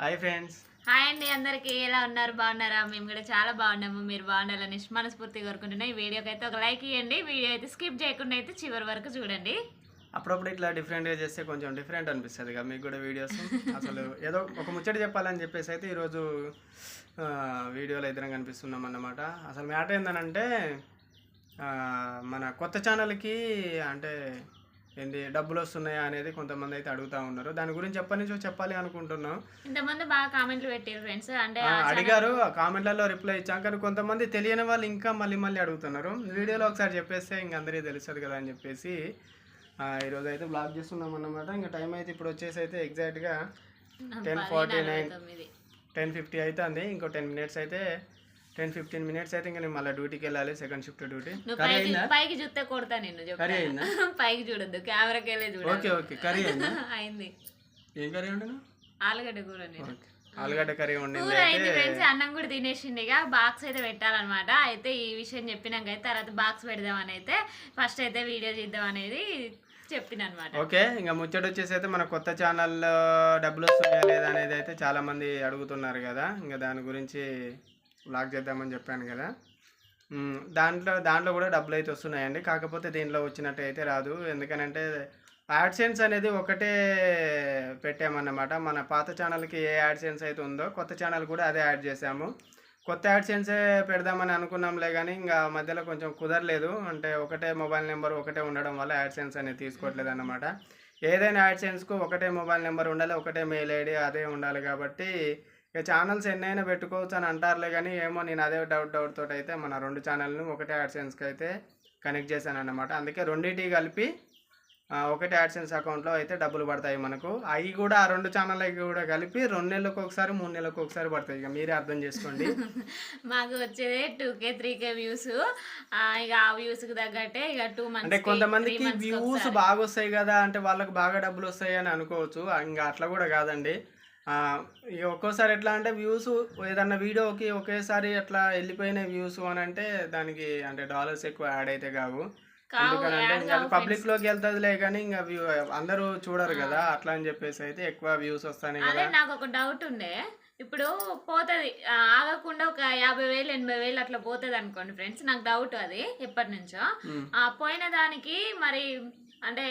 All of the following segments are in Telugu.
Hi friends. హాయ్ అండి అందరికి. ఎలా ఉన్నారు? బాగున్నారా? మేము కూడా చాలా బాగున్నాము. మీరు బాగుండాలని మనస్ఫూర్తిగా కోరుకుంటున్నాం. ఈ వీడియోకి అయితే ఒక లైక్ ఇవ్వండి వీడియో అయితే స్కిప్ చేయకుండా అయితే చివరి వరకు చూడండి. అప్పుడప్పుడు ఇట్లా డిఫరెంట్గా చేస్తే కొంచెం డిఫరెంట్ అనిపిస్తుంది కదా. మీకు కూడా వీడియోస్ అసలు ఏదో ఒక ముచ్చట చెప్పాలని చెప్పేసి అయితే ఈరోజు వీడియోలో ఇద్దరం కనిపిస్తున్నాం అన్నమాట. అసలు మ్యాటర్ ఏంటంటే మన కొత్త ఛానల్కి అంటే ఏంటి డబ్బులు వస్తున్నాయా అనేది కొంతమంది అయితే అడుగుతా ఉన్నారు. దాని గురించి ఎప్పటి నుంచో చెప్పాలి అనుకుంటున్నాం. ఇంతమంది బాగా కామెంట్లు పెట్టారు ఫ్రెండ్స్. అంటే ఆ, అడిగారు ఆ కామెంట్లలో రిప్లై ఇచ్చాం. కానీ కొంతమంది తెలియని వాళ్ళు ఇంకా మళ్ళీ మళ్ళీ అడుగుతున్నారు. వీడియోలో ఒకసారి చెప్పేస్తే ఇంక అందరికీ తెలుస్తుంది కదా అని చెప్పేసి ఆ, ఈరోజు అయితే బ్లాగ్ చేస్తున్నాం అన్నమాట. ఇంకా టైం అయితే ఇప్పుడు వచ్చేసి అయితే ఎగ్జాక్ట్గా ten forty nine ten fifty అవుతుంది. ఇంకో టెన్ మినిట్స్ అయితే టెన్ ఫిఫ్టీన్ మినిట్స్ అయితే ఇంకా నేను మళ్ళీ డ్యూటీకి వెళ్ళాలి సెకండ్ షిఫ్ట్ డ్యూటీ కర్రీ పైకి అయిందా? పైకి చూస్తే కొడతా నిన్ను కర్రీ చెప్పు అయిందా? పైకి చూడొద్దు కెమెరాకి వెళ్ళే చూడ ఓకే ఓకే కర్రీ అయిందా? అయింది. ఏం కర్రీ ఉండను ఆలుగడ్డ కూర ఆలుగడ్డ కర్రీ కూర అయింది ఫ్రెండ్స్ అన్నం కూడా తినేసింది ఇక బాక్స్ అయితే పెట్టాలన్నమాట. అయితే ఈ విషయం చెప్పినాక అయితే తర్వాత బాక్స్ పెడదామని అయితే ఫస్ట్ అయితే వీడియో చేద్దాం అనేది చెప్పిన అనమాట ఓకే ఇంకా ముచ్చట వచ్చేసి అయితే మన కొత్త ఛానల్లో డబ్బులు వస్తున్నాయా లేదా అనేది అయితే చాలా మంది అడుగుతున్నారు కదా. ఇంకా దాని గురించి బ్లాగ్ చేద్దామని చెప్పాను కదా. దాంట్లో దాంట్లో కూడా డబ్బులు అయితే వస్తున్నాయండి. కాకపోతే దీంట్లో వచ్చినట్టు అయితే రాదు. ఎందుకనంటే యాడ్సెన్స్ అనేది ఒకటే పెట్టామన్నమాట. మన పాత ఛానల్కి ఏ యాడ్సెన్స్ అయితే ఉందో కొత్త ఛానల్ కూడా అదే యాడ్ చేసాము కొత్త యాడ్సెన్సే పెడదామని అనుకున్నాంలే కానీ ఇంకా మధ్యలో కొంచెం కుదరలేదు. అంటే ఒకటే మొబైల్ నెంబర్ ఒకటే ఉండడం వల్ల యాడ్సెన్స్ అనేది తీసుకోవట్లేదు అన్నమాట. ఏదైనా యాడ్సెన్స్కు ఒకటే మొబైల్ నెంబర్ ఉండాలి ఒకటే మెయిల్ ఐడి అదే ఉండాలి కాబట్టి ఇక ఛానల్స్ ఎన్నైనా పెట్టుకోవచ్చు అని అంటారులే కానీ ఏమో నేను అదే డౌట్ డౌట్ తోటి అయితే మన రెండు ఛానల్ని ఒకటే యాడ్సెన్స్కి అయితే కనెక్ట్ చేశాను అన్నమాట అందుకే రెండింటి కలిపి ఒకటే యాడ్సెన్స్ అకౌంట్లో అయితే డబ్బులు పడతాయి మనకు. అవి కూడా ఆ రెండు ఛానళ్ళకి కూడా కలిపి రెండు నెలలకు ఒకసారి మూడు నెలలకు ఒకసారి పడతాయి. ఇక మీరే అర్థం చేసుకోండి. మాకు వచ్చేది two K three K views ఇక ఆ వ్యూస్కి తగ్గట్టే ఇక టూ అంటే మంత్స్ కొంతమందికి వ్యూస్ బాగా వస్తాయి కదా అంటే వాళ్ళకి బాగా డబ్బులు వస్తాయి అని అనుకోవచ్చు. ఇంకా అట్లా కూడా కాదండి. ఒక్కోసారి ఎట్లా అంటే వ్యూస్ ఏదన్నా వీడియోకి ఒకేసారి అట్లా వెళ్ళిపోయిన వ్యూస్ అని అంటే దానికి అంటే డాలర్స్ ఎక్కువ యాడ్ అయితే కావు. పబ్లిక్లోకి వెళ్తుందిలే కానీ ఇంకా వ్యూ అందరూ చూడరు కదా అట్లా అని చెప్పేసి అయితే ఎక్కువ వ్యూస్ వస్తాయి కదా. నాకు ఒక డౌట్ ఉండే. ఇప్పుడు పోతుంది ఆగకుండా ఒక యాభై వేలు ఎనభై వేలు అట్లా పోతుంది అనుకోండి ఫ్రెండ్స్ నాకు డౌట్ అది ఎప్పటి నుంచో. ఆ పోయిన దానికి మరి అంటే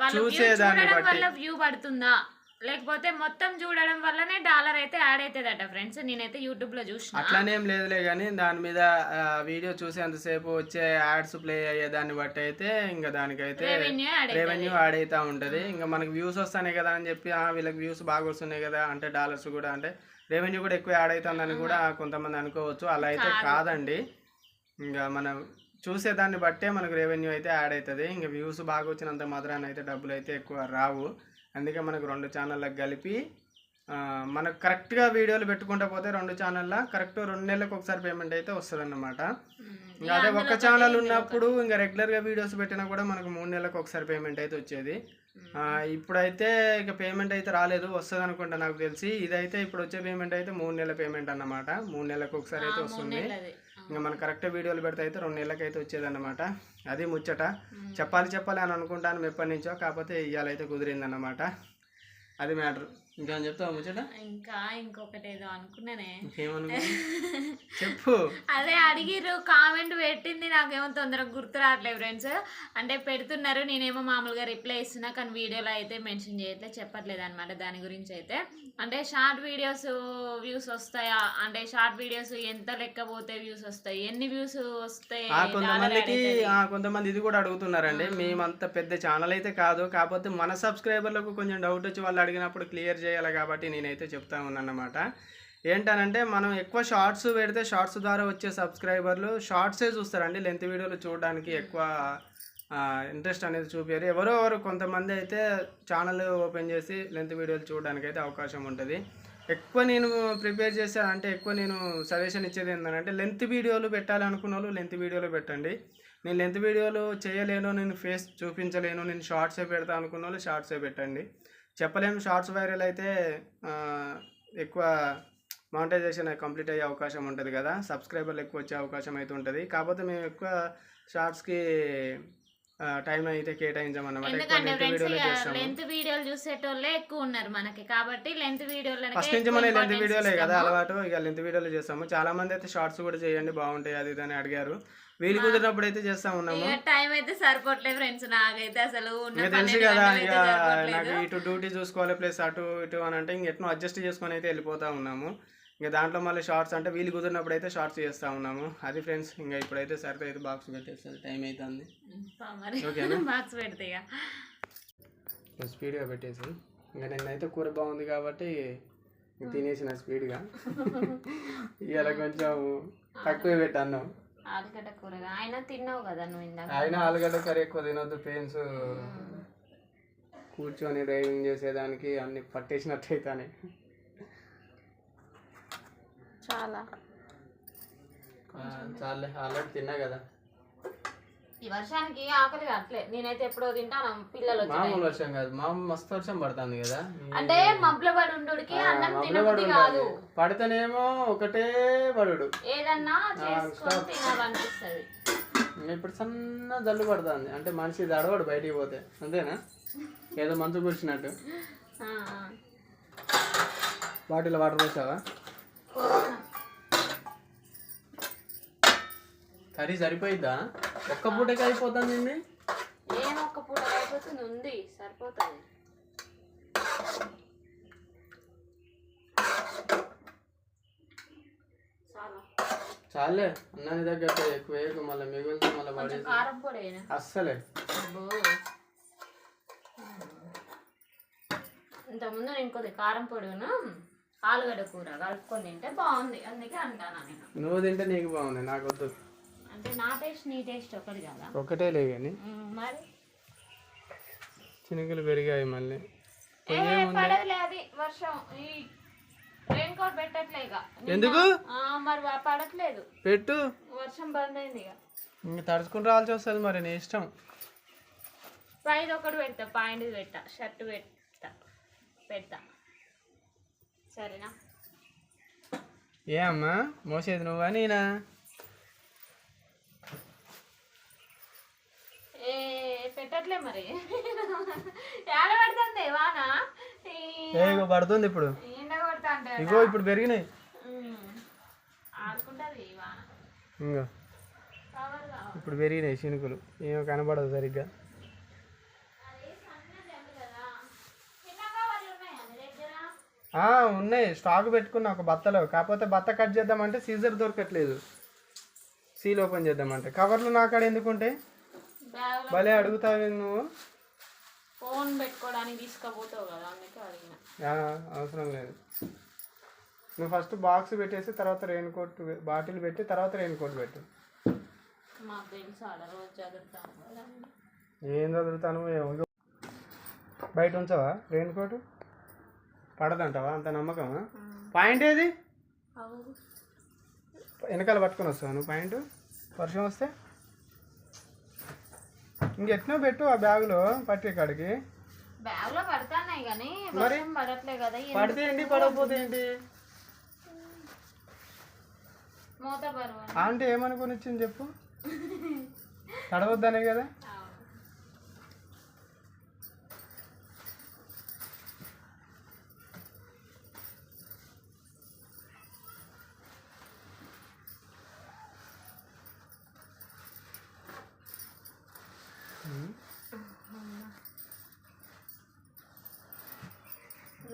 వాళ్ళు చూడడం. వల్ల వ్యూ పడుతుందా? లేకపోతే మొత్తం చూడడం వల్లనే డాలర్ అయితే యాడ్ అవుతుందట ఫ్రెండ్స్. నేనైతే యూట్యూబ్లో చూసిన. అట్లానేం లేదులే కానీ దాని మీద వీడియో చూసేంతసేపు వచ్చే యాడ్స్ ప్లే అయ్యే దాన్ని బట్టి అయితే ఇంకా దానికైతే రెవెన్యూ యాడ్ అవుతా ఉంటుంది. ఇంకా మనకి వ్యూస్ వస్తాయి కదా అని చెప్పి "ఆ, వీళ్ళకి వ్యూస్ బాగా వస్తున్నాయి కదా అంటే డాలర్స్ కూడా అంటే రెవెన్యూ కూడా ఎక్కువ యాడ్ అవుతుందని కూడా కొంతమంది అనుకోవచ్చు. అలా అయితే కాదండి. ఇంకా మనం చూసే దాన్ని బట్టే మనకు రెవెన్యూ అయితే యాడ్ అవుతుంది ఇంకా వ్యూస్ బాగా వచ్చినంత మాత్రాన అయితే డబ్బులు అయితే ఎక్కువ రావు. అందుకే మనకు రెండు ఛానళ్ళకి కలిపి మనకు కరెక్ట్గా వీడియోలు పెట్టుకుంటా పోతే రెండు ఛానల్లో కరెక్ట్ రెండు నెలలకు ఒకసారి పేమెంట్ అయితే వస్తుంది అన్నమాట ఇంకా అదే ఒక్క ఛానల్ ఉన్నప్పుడు ఇంకా రెగ్యులర్గా వీడియోస్ పెట్టినా కూడా మనకు మూడు నెలలకు ఒకసారి పేమెంట్ అయితే వచ్చేది. ఇప్పుడైతే ఇక పేమెంట్ అయితే రాలేదు వస్తుంది అనుకుంటా నాకు తెలిసి. ఇదైతే ఇప్పుడు వచ్చే పేమెంట్ అయితే మూడు నెలల పేమెంట్ అన్నమాట. మూడు నెలలకు ఒకసారి అయితే వస్తుంది. ఇంకా మనం కరెక్ట్ వీడియోలు పెడితే అయితే రెండు నెలలకి అయితే వచ్చేది అది ముచ్చట. చెప్పాలి చెప్పాలి అని అనుకుంటాను ఎప్పటి నుంచో కాకపోతే ఇవాళైతే కుదిరిందన్నమాట. అది మ్యాటర్. ఇంకా చెప్తావా ముచ్చట? ఇంకా ఇంకొకటి ఏదో అనుకున్నానే. చెప్పు. అదే అడిగిర్రు కామెంట్ పెట్టింది నాకేమో తొందరగా గుర్తు రావట్లేదు ఫ్రెండ్స్. అంటే పెడుతున్నారు నేనేమో మామూలుగా రిప్లై ఇస్తున్నా కానీ వీడియోలో అయితే మెన్షన్ చేయట్లేదు చెప్పట్లేదు అనమాట దాని గురించి అయితే. అంటే షార్ట్ వీడియోస్ వ్యూస్ వస్తాయా? అంటే షార్ట్ వీడియోస్ ఎంత లెక్క పోతే వ్యూస్ వస్తాయి? ఎన్ని వ్యూస్ వస్తాయి? కొంతమందికి కొంతమంది ఇది కూడా అడుగుతున్నారండి. మేమంత పెద్ద ఛానల్ అయితే కాదు. కాకపోతే మన సబ్స్క్రైబర్లకు కొంచెం డౌట్ వచ్చి వాళ్ళు అడిగినప్పుడు క్లియర్ చేయాలి కాబట్టి నేనైతే చెప్తా ఉన్నాను అన్నమాట ఏంటనంటే మనం ఎక్కువ షార్ట్స్ పెడితే షార్ట్స్ ద్వారా వచ్చే సబ్స్క్రైబర్లు షార్ట్సే చూస్తారండి. లెంత్ వీడియోలు చూడడానికి ఎక్కువ ఇంట్రెస్ట్ అనేది చూపారు ఎవరో ఎవరు కొంతమంది అయితే ఛానల్ ఓపెన్ చేసి లెంత్ వీడియోలు చూడడానికి అయితే అవకాశం ఉంటుంది. ఎక్కువ నేను ప్రిపేర్ చేశాను అంటే ఎక్కువ నేను సజెషన్ ఇచ్చేది ఏంటంటే లెంత్ వీడియోలు పెట్టాలనుకున్న వాళ్ళు లెంత్ వీడియోలు పెట్టండి. నేను లెంత్ వీడియోలు చేయలేను నేను ఫేస్ చూపించలేను నేను షార్ట్సే పెడతా అనుకున్న వాళ్ళు షార్ట్సే పెట్టండి. చెప్పలేము. షార్ట్స్ వైరల్ అయితే ఎక్కువ మానిటైజేషన్ కంప్లీట్ అయ్యే అవకాశం ఉంటుంది కదా. సబ్స్క్రైబర్లు ఎక్కువ వచ్చే అవకాశం అయితే ఉంటుంది. కాకపోతే మేము ఎక్కువ షార్ట్స్కి టైం అయితే కేటాయించామన్నమాట లెంత్ వీడియోలు చూసేటోళ్ళే ఎక్కువ ఉన్నారు మనకి. కాబట్టి లెంత్ ఫస్ట్ నుంచి మన లెంత్ వీడియోలే కదా అలవాటు. ఇక లెంత్ వీడియోలు చేస్తాము. చాలా మంది అయితే షార్ట్స్ కూడా చేయండి బాగుంటాయి అది ఇది అని అడిగారు. వీలు కుదిరినప్పుడు అయితే చేస్తా ఉన్నాము. టైం అయితే సరిపోవట్లేదు ఫ్రెండ్స్ నాకైతే అసలు తెలుసు కదా ఇక నాకు ఇటు డ్యూటీ చూసుకోవాలి ప్లస్ అటు ఇటు అని అంటే ఇంక ఎట్నో అడ్జస్ట్ చేసుకొని అయితే వెళ్ళిపోతా ఉన్నాము. ఇంకా దాంట్లో మళ్ళీ షార్ట్స్ అంటే వీలు కుదిరినప్పుడు అయితే షార్ట్స్ చేస్తా ఉన్నాము. అది ఫ్రెండ్స్ ఇంకా ఇప్పుడైతే సరితో అయితే బాక్స్ పెట్టేస్తుంది టైం అవుతుంది ఓకేనా? బాక్స్ పెడితే స్పీడ్గా పెట్టేసి ఇంకా నిన్నైతే కూర బాగుంది కాబట్టి తినేసిన స్పీడ్గా ఇవాళ కొంచెం తక్కువ పెట్టాను. ఆలుగడ్డ కూరగా? ఆయన తిన్నావు కదా నువ్వు ఇందాక. ఆయన ఆలుగడ్డ కర్రీ ఎక్కువ తినొద్దు పెయిన్స్ కూర్చొని డ్రైవింగ్ చేసేదానికి అన్ని పట్టేసినట్టు అవుతాయి చాలా. చాలే ఆల్రెడీ తిన్నా కదా. ఈ వర్షానికి ఆకలి కావట్లే నేనైతే ఎప్పుడో తింటాను పిల్లలు మామూలు వర్షం కాదు మామూలు మస్తు వర్షం పడుతుంది కదా. అంటే మబ్బుల పడి ఉండుడికి అన్నం తినబుద్ధి పడి కాదు. పడితేనేమో ఒకటే పడుడు. ఏదన్నా చేసుకొని తినాలనిపిస్తుంది. ఇప్పుడు సన్న జల్లు పడుతుంది. అంటే మనిషి దడవడు బయటికి పోతే. అంతేనా? ఏదో మంచు కూర్చున్నట్టు. బాటిల్ వాటర్ పోసావా? కర్రీ సరిపోయిద్దా? ఒక్క పూటకి అయిపోతుంది? ఏం ఒక్క పూట అయిపోతుంది? ఉంది. సరిపోతుంది. చాలా. అన్నాని దగ్గర ఎక్కువ వేయకు మళ్ళీ మిగులుతా మళ్ళీ పొడి అస్సలే. ఇంతకుముందు నేను కొద్దిగా కారం పొడిను ఆలుగడ్డ కూర కలుపుకొని తింటే బాగుంది. అందుకే అంటాను నేను. నువ్వు తింటే నీకు బాగుంది నాకు వద్దు నా టేస్ట్ నీ టేస్ట్ ఒకటి కదా. ఒకటే లే కానీ. మరి? చినుకులు పెరిగాయి మళ్ళీ. పడదులే అది వర్షం. ఈ రెయిన్ కోట్ పెట్టట్లే ఇక. నిన్న- ఎందుకు? మరి పడట్లేదు. పెట్టు. వర్షం బంద్ అయింది ఇక. ఇంక తడుచుకుని రావాల్సి వస్తుంది మరి నీ ఇష్టం. ప్రైజ్ ఒకటి పెడతా పాయింట్ పెట్టా షర్ట్ పెడతా పెడతా. సరేనా? ఏ అమ్మా మోసేది నువ్వా నేనా ఏ పెట్టట్లే మరి. ఏడ పడుతుంది వాన ఇగో పడుతుంది ఇప్పుడు. ఎండ కొడతా అంటే ఇగో ఇప్పుడు పెరిగినాయి. ఆడుకుంటుంది ఈ వాన. ఇంకో ఇప్పుడు పెరిగినాయి చినుకులు. ఏమో కనబడదు సరిగ్గా. ఉన్నాయా స్టాక్ పెట్టుకున్నా ఒక బత్తలో. కాకపోతే బత్త కట్ చేద్దామంటే సీజర్ దొరకట్లేదు. సీల్ ఓపెన్ చేద్దామంటే. కవర్లు నా కాడ ఎందుకుంటే భలే అడుగుతావు నువ్వు. ఫోన్ పెట్టుకోవడానికి తీసుకుపోతావు కదా అందుకే అడిగిన. అవసరం లేదు. నువ్వు ఫస్ట్ బాక్స్ పెట్టేసి తర్వాత రెయిన్ కోట్ బాటిల్ పెట్టి తర్వాత రెయిన్ కోట్ పెట్టు. మాకు తెలుసు ఆడ రోజు చదువుతాను కదా. ఏం చదువుతాను ఏమో. బయట ఉంచవా రెయిన్ కోట్ పడదంటావా? అంత నమ్మకమా? పాయింట్ ఏది? వెనకాల పట్టుకొని వస్తావా నువ్వు? పాయింట్ వర్షం వస్తే? ఇంకెట్నో పెట్టు ఆ బ్యాగులో పట్టే కాడికి. బ్యాగ్లో పడతాన్నాయి కానీ వర్షం పడట్లే కదా ఎందుకు? పడితే ఏంటి? పడకపోతే ఏంటి? మూత బరువు అని. ఆంటీ ఏమనుకొని వచ్చింది చెప్పు? తడవద్దనే కదా?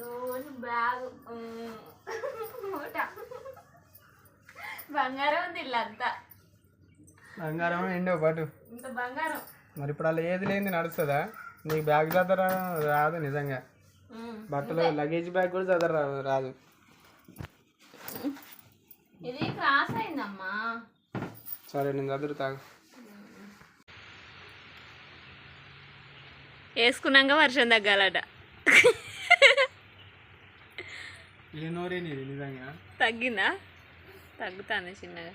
రోజు బ్యాగ్ మూట. బంగారం ఉంది ఇల్లంతా బంగారం ఎండో పాటు ఇంత బంగారం. మరి ఇప్పుడు అలా ఏది లేని నడుస్తుందా? నీకు బ్యాగ్ చదర రాదు నిజంగా. బట్టలు లగేజ్ బ్యాగ్ కూడా చదర రాదు. ఇది క్రాస్ అయిందమ్మా. సరే నేను చదువుతా వేసుకున్నాక వర్షం తగ్గాలట. తగ్గిందా? తగ్గుతాను చిన్నగా.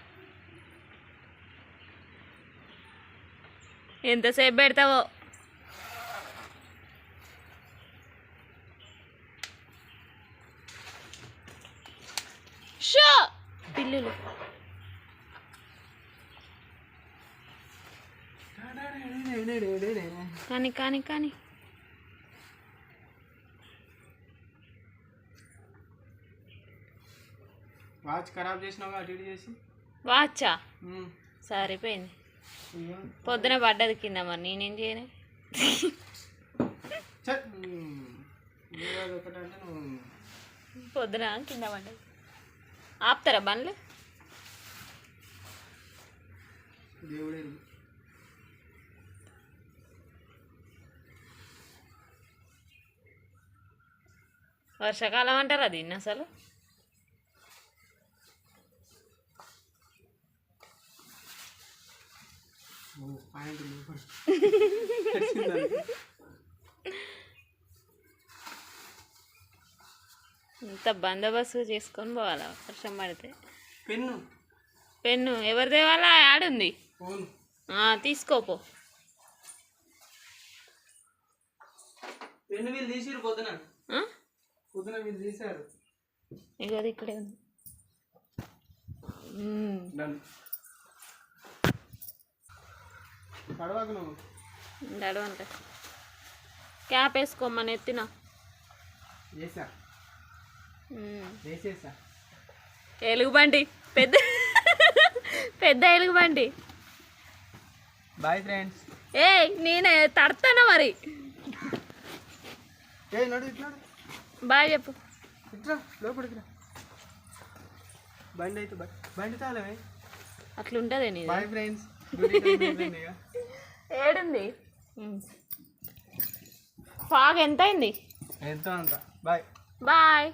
ఎంతసేపు పెడతావో? షో! పిల్లులు కానీ కానీ కానీ. వాచ్ ఖరాబ్ చేసినావు అటు ఇటు చేసి? వాచా. సరిపోయింది. పొద్దున పడ్డది కింద మరి నేనేం చేయను? పొద్దున కింద పడ్డది. ఆపుతారా బండ్లు? దేవుడే వర్షాకాలం అంటారా దీన్ని అసలు. ఇంత బందోబస్తు చేసుకొని పోవాలా? వర్షం పడితే. పెన్ను. పెన్ను. ఎవరి దేవాలా? ఆడుంది. ఫోన్. తీసుకోపో పెన్ను వీళ్ళు తీసిరు? పొద్దున వీళ్ళు తీశారు ఇగోది ఇక్కడే ఉంది. నువ్వు. నడవంట. క్యాప్ వేసుకోమని ఎత్తిన. ఎలుగుబంటి. పెద్ద పెద్ద ఎలుగుబంటి. బాయ్ ఫ్రెండ్స్ ఏ నేను తడతాను మరి? ఏ నడు ఇట్లాడు బాయ్ చెప్పు. ఇట్లా లోపలికి బండి అయితే బండి తాళమే అట్లుంటది నీది. Bye friends. ఏడుంది? ఫాగ్ ఎంత అయింది ఎంతో అంత. బాయ్. బాయ్.